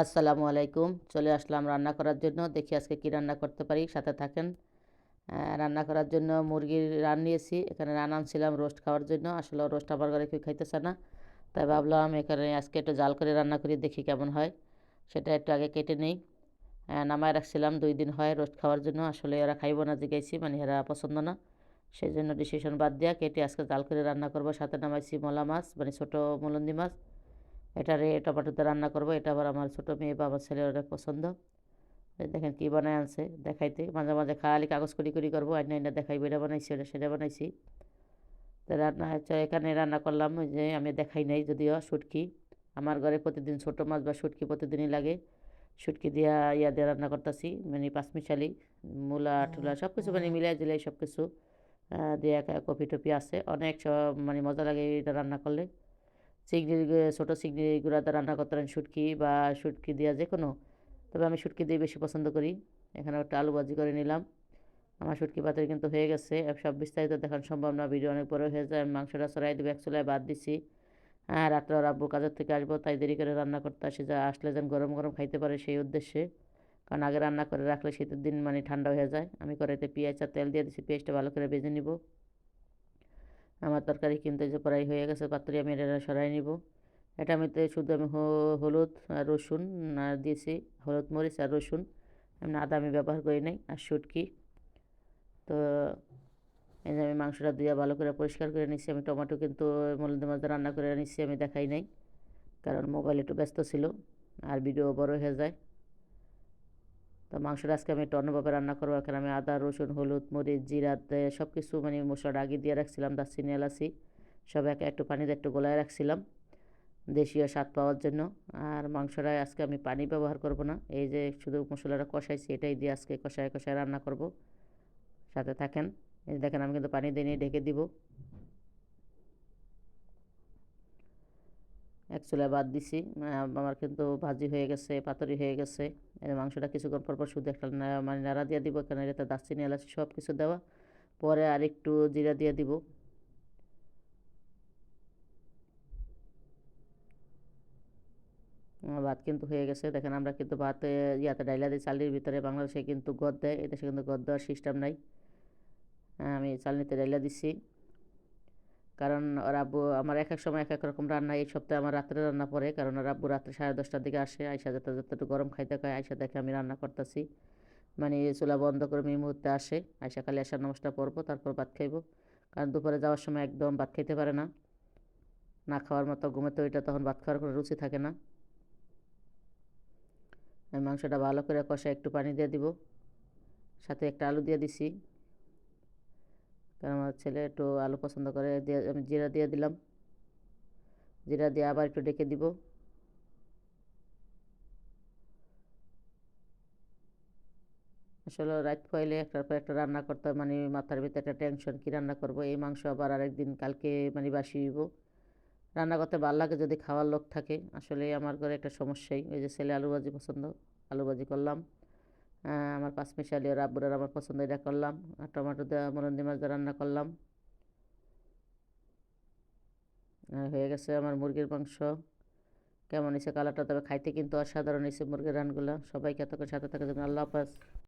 আসসালামু আলাইকুম। চলে আসলাম রান্না করার জন্য। দেখি আজকে কি রান্না করতে পারি। সাথে থাকেন। রান্না করার জন্য মুরগির রান নিয়েছি। এখানে রান আনছিলাম রোস্ট খাওয়ার জন্য। আসলে রোস্ট আমার ঘরে কেউ খাইতেছে না। তাই ভাবলাম এখানে আজকে একটু জাল করে রান্না করি, দেখি কেমন হয়। সেটা একটু আগে কেটে নেই। নামায় রাখছিলাম। দুই দিন হয় রোস্ট খাওয়ার জন্য। আসলে এরা খাইব না, জিগাইছি। মানে এরা পছন্দ না। সেই জন্য ডিসিশন বাদ দিয়া কেটে আজকে জাল করে রান্না করব। সাথে নামাইছি মলা মাছ মানে ছোটো মুলন্দি মাছ। এটারে টমেটোতে রান্না করব এটা আবার আমার ছোটো মেয়ে বা আমার ছেলের অনেক পছন্দ। দেখেন কী বানায় আনছে দেখাইতে। মাঝে মাঝে খালি কাগজ করি করি করব আইনা আইনা দেখাইবো এটা বানাইছি এটা সেটা বানাইছি। তো রান্না হচ্ছে এখানে রান্না করলাম ওই যে আমি দেখাই নাই যদিও শুটকি। আমার ঘরে প্রতিদিন ছোটো মাছ বা শুটকি প্রতিদিনই লাগে। শুটকি দিয়া ইয়া দিয়ে রান্না করতেছি মানে পাঁচমিশালি মূলা টুলা সব কিছু মানে মিলাই জিলাই সব কিছু দিয়ে কপি টপি আছে। অনেক সব মানে মজা লাগে এটা রান্না করলে। গু- ছোটো চিংড়ি গুঁড়াতে রান্না করতে পারেন, শুটকি বা শুটকি দেওয়া যে কোনো তবে আমি শুটকি দিয়ে বেশি পছন্দ করি। এখানে একটা আলু ভাজি করে নিলাম। আমার শুটকি পাতের কিন্তু হয়ে গেছে। সব বিস্তারিত দেখানো সম্ভব না। ভিডিও অনেক বড় হয়ে যায়। মাংসটা সরাই দেবো, এক চুলায় বাদ দিছি। হ্যাঁ রাত্রে ওর আব্বু কাজের থেকে আসব, তাই দেরি করে রান্না করতে আসি। যা আসলে যেন গরম গরম খাইতে পারে সেই উদ্দেশ্যে। কারণ আগে রান্না করে রাখলে শীতের দিন মানে ঠান্ডা হয়ে যায়। আমি কড়াইতে পেঁয়াজ আর তেল দিয়ে দিচ্ছি পেঁয়াজটা ভালো করে ভেজে নিব। আমার তরকারি কিন্তু যে প্রায় হয়ে গেছে, পাত্রে আমি এটা সরাই নিব। এটা আমি তো শুধু আমি হলুদ আর রসুন দিয়েছি, হলুদ, মরিচ আর রসুন। এমনি আদা আমি ব্যবহার করি নাই, আর শুটকি। তো এই যে আমি মাংসটা ধুয়ে ভালো করে পরিষ্কার করে নিচ্ছি আমি টমেটো কিন্তু মলন্দি মাছ রান্না করে নিচ্ছি আমি দেখাই নাই। কারণ মোবাইল একটু ব্যস্ত ছিল, আর ভিডিও বড় হয়ে যায়। তো মাংসটা আজকে আমি একটু অন্যভাবে রান্না করব। এখানে আমি আদা, রসুন, হলুদ, মরিচ, জিরা সব কিছু মানে মশলাটা আগে দিয়ে রাখছিলাম, দারচিনি, এলাচি, সব একে একটু পানিতে একটু গোলায় রাখছিলাম দেশীয় স্বাদ পাওয়ার জন্য। আর মাংসটায় আজকে আমি পানি ব্যবহার করব না, এই যে শুধু মশলাটা কষাইছি এটাই দিয়ে আজকে কষায় কষায় রান্না করব। সাথে থাকেন, এই দেখেন আমি কিন্তু পানি দিয়ে নিয়ে ঢেকে দিব। এক চুলায় বাদ দিছি। আমার কিন্তু ভাজি হয়ে গেছে, পাতুরি হয়ে গেছে। মাংসটা কিছুক্ষণ পর পর শুধু একটা মানে নাড়া দিয়ে দিব এখানে এটাতে দারচিনি, এলাচি সব কিছু দেওয়া। পরে আর একটু জিরা দিয়ে দিব। ভাত কিন্তু হয়ে গেছে। দেখেন আমরা কিন্তু ভাত ইয়াতে ডাইলা দিই চালির ভিতরে। বাংলাদেশে কিন্তু গদ দেয়, এদেশে কিন্তু গদ দেওয়ার সিস্টেম নাই। আমি চালনিতে ডাইলা দিচ্ছি কারণ ওর আব্বু আমার এক এক সময় এক এক রকম রান্না, এই সপ্তাহে আমার রাত্রে রান্না পড়ে, কারণ ওর আব্বু রাত্রে সাড়ে দশটার দিকে আসে আইসা যাতে যেতে একটু গরম খাইতে খায় আইসা দেখে আমি রান্না করতেছি। মানে চুলা বন্ধ করে এই মুহূর্তে আসে আইসা খালি আসার নামাজটা পড়ব, তারপর ভাত খাইবো। কারণ দুপুরে যাওয়ার সময় একদম ভাত খাইতে পারে না। না খাওয়ার মতো ঘুমেতে ওইটা তখন ভাত খাওয়ার কোনো রুচি থাকে না। আমি মাংসটা ভালো করে কষা একটু পানি দিয়ে দিব। সাথে একটা আলু দিয়ে দিছি। কারণ আমার ছেলে একটু আলু পছন্দ করে দিয়ে আমি জিরা দিয়ে দিলাম। জিরা দিয়ে আবার একটু ডেকে দিব। আসলে রাত পাইলে একটার পর একটা রান্না করতে হয়, মানে মাথার ভিতরে একটা টেনশন কি রান্না করব এই মাংস আবার আরেকদিন কালকে মানে বাসি হইব। রান্না করতে ভালো লাগে যদি খাওয়ার লোক থাকে আসলে আমার ঘরে একটা সমস্যাই ওই যে ছেলে আলু ভাজি পছন্দ আলু ভাজি করলাম। আমার পাঁচমিশালি আর আব্বুরার আমার পছন্দ এটা করলাম। আর টমেটো দেওয়া মরন্দি মাছ দিয়ে রান্না করলাম। হয়ে গেছে আমার মুরগির মাংস। কেমন হয়েছে কালারটা তবে খাইতে কিন্তু অসাধারণ হয়েছে মুরগির রানগুলো। সবাইকে খেতে সাথে জন্য আল্লাহ হাফাজ।